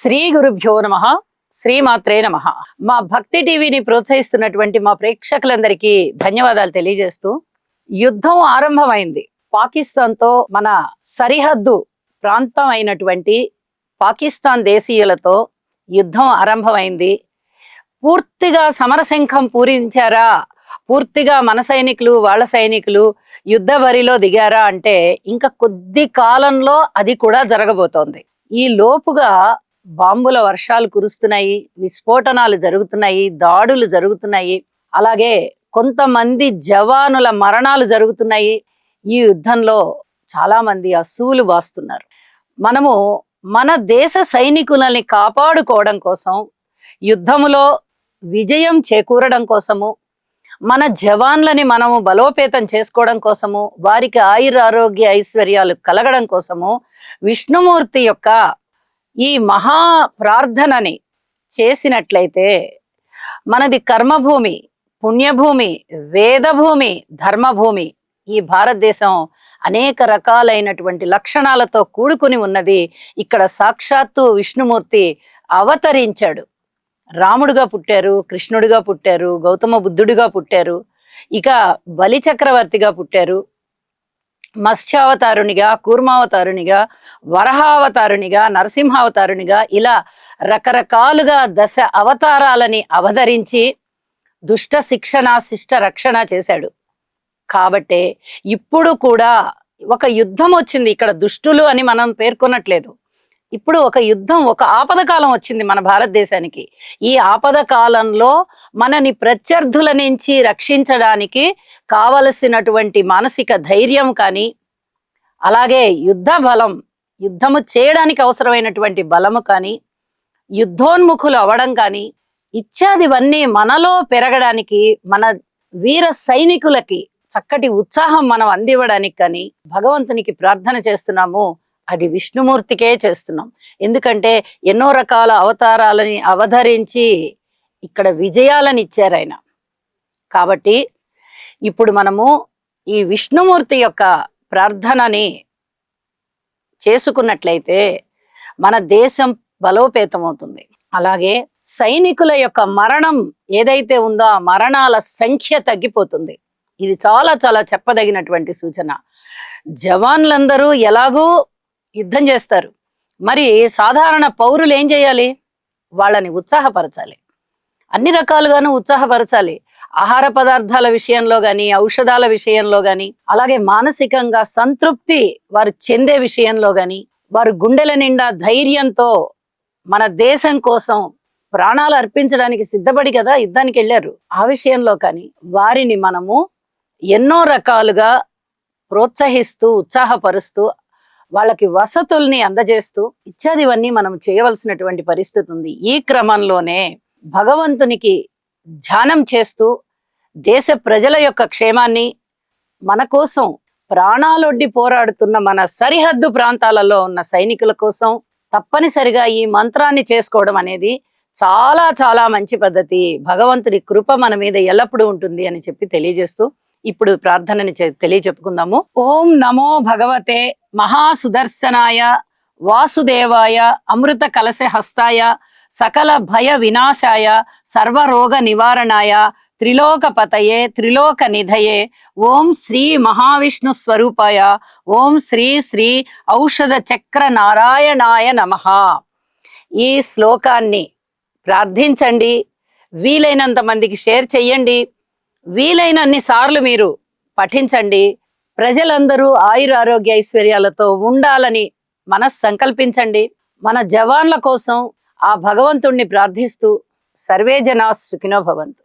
శ్రీ గురుభ్యో నమ శ్రీమాత్రే నమ. మా భక్తి టీవీని ప్రోత్సహిస్తున్నటువంటి మా ప్రేక్షకులందరికీ ధన్యవాదాలు తెలియజేస్తూ యుద్ధం ఆరంభమైంది. పాకిస్తాన్తో మన సరిహద్దు ప్రాంతం అయినటువంటి పాకిస్తాన్ దేశీయులతో యుద్ధం ఆరంభమైంది. పూర్తిగా సమరశంఖం పూరించారా? పూర్తిగా మన సైనికులు వాళ్ళ సైనికులు యుద్ధ బరిలో దిగారా? అంటే ఇంకా కొద్ది కాలంలో అది కూడా జరగబోతోంది. ఈ లోపుగా బాంబుల వర్షాలు కురుస్తున్నాయి విస్ఫోటనాలు జరుగుతున్నాయి దాడులు జరుగుతున్నాయి. అలాగే కొంతమంది జవానుల మరణాలు జరుగుతున్నాయి. ఈ యుద్ధంలో చాలామంది అసూలు బాస్తున్నారు. మనము మన దేశ సైనికులని కాపాడుకోవడం కోసం యుద్ధములో విజయం చేకూరడం కోసము మన జవాన్లని మనము బలోపేతం చేసుకోవడం కోసము వారికి ఆయుర ఆరోగ్య ఐశ్వర్యాలు కలగడం కోసము విష్ణుమూర్తి యొక్క ఈ మహా ప్రార్థనని చేసినట్లయితే మనది కర్మభూమి పుణ్యభూమి వేదభూమి ధర్మభూమి ఈ భారతదేశం అనేక రకాలైనటువంటి లక్షణాలతో కూడుకుని ఉన్నది. ఇక్కడ సాక్షాత్తు విష్ణుమూర్తి అవతరించాడు. రాముడుగా పుట్టారు కృష్ణుడిగా పుట్టారు గౌతమ బుద్ధుడిగా పుట్టారు ఇక బలి చక్రవర్తిగా పుట్టారు. మత్స్యావతారునిగా కూర్మావతారునిగా వరహావతారునిగా నరసింహావతారునిగా ఇలా రకరకాలుగా దశ అవతారాలని అవతరించి దుష్ట శిక్షణ శిష్ట రక్షణ చేశాడు. కాబట్టే ఇప్పుడు కూడా ఒక యుద్ధం వచ్చింది. ఇక్కడ దుష్టులు అని మనం పేర్కొనట్లేదు. ఇప్పుడు ఒక యుద్ధం ఒక ఆపద కాలం వచ్చింది మన భారతదేశానికి. ఈ ఆపద కాలంలో మనని ప్రత్యర్థుల నుంచి రక్షించడానికి కావలసినటువంటి మానసిక ధైర్యం కానీ అలాగే యుద్ధ బలం యుద్ధము చేయడానికి అవసరమైనటువంటి బలము కానీ యుద్ధోన్ముఖులు అవడం కానీ ఇత్యాదివన్నీ మనలో పెరగడానికి మన వీర సైనికులకి చక్కటి ఉత్సాహం మనం అందివ్వడానికి కానీ భగవంతునికి ప్రార్థన చేస్తున్నాము. అది విష్ణుమూర్తికే చేస్తున్నాం. ఎందుకంటే ఎన్నో రకాల అవతారాలని అవధరించి ఇక్కడ విజయాలని ఇచ్చారు ఆయన. కాబట్టి ఇప్పుడు మనము ఈ విష్ణుమూర్తి యొక్క ప్రార్థనని చేసుకున్నట్లయితే మన దేశం బలోపేతమవుతుంది. అలాగే సైనికుల యొక్క మరణం ఏదైతే ఉందో ఆ మరణాల సంఖ్య తగ్గిపోతుంది. ఇది చాలా చాలా చెప్పదగినటువంటి సూచన. జవాన్లందరూ ఎలాగూ యుద్ధం చేస్తారు. మరి సాధారణ పౌరులు ఏం చేయాలి? వాళ్ళని ఉత్సాహపరచాలి. అన్ని రకాలుగాను ఉత్సాహపరచాలి. ఆహార పదార్థాల విషయంలో కానీ ఔషధాల విషయంలో కానీ అలాగే మానసికంగా సంతృప్తి వారు చెందే విషయంలో కానీ వారు గుండెల నిండా ధైర్యంతో మన దేశం కోసం ప్రాణాలు అర్పించడానికి సిద్ధపడి కదా యుద్ధానికి వెళ్ళారు. ఆ విషయంలో కానీ వారిని మనము ఎన్నో రకాలుగా ప్రోత్సహిస్తూ ఉత్సాహపరుస్తూ వాళ్ళకి వసతుల్ని అందజేస్తూ ఇత్యాదివన్నీ మనం చేయవలసినటువంటి పరిస్థితి ఉంది. ఈ క్రమంలోనే భగవంతునికి ధ్యానం చేస్తూ దేశ ప్రజల యొక్క క్షేమాన్ని మన కోసం ప్రాణాలొడ్డి పోరాడుతున్న మన సరిహద్దు ప్రాంతాలలో ఉన్న సైనికుల కోసం తప్పనిసరిగా ఈ మంత్రాన్ని చేసుకోవడం అనేది చాలా చాలా మంచి పద్ధతి. భగవంతుడి కృప మన మీద ఎల్లప్పుడూ ఉంటుంది అని చెప్పి తెలియజేస్తూ ఇప్పుడు ప్రార్థనని తెలియజెప్పుకుందాము. ఓం నమో భగవతే మహాసుదర్శనాయ వాసుదేవాయ అమృత కలశ హస్తాయ సకల భయ వినాశాయ సర్వరోగ నివారణాయ త్రిలోకపతయే త్రిలోక నిధయే ఓం శ్రీ మహావిష్ణు స్వరూపాయ ఓం శ్రీ శ్రీ ఔషధ చక్ర నారాయణాయ నమః. ఈ శ్లోకాన్ని ప్రార్థించండి. వీలైనంత మందికి షేర్ చెయ్యండి. వీలైనన్ని సార్లు మీరు పఠించండి. ప్రజలందరూ ఆయుర ఆరోగ్య ఐశ్వర్యాలతో ఉండాలని మనస్ సంకల్పించండి మన జవాన్ల కోసం ఆ భగవంతుణ్ణి ప్రార్థిస్తూ సర్వే జనా సుఖినో భవంతు.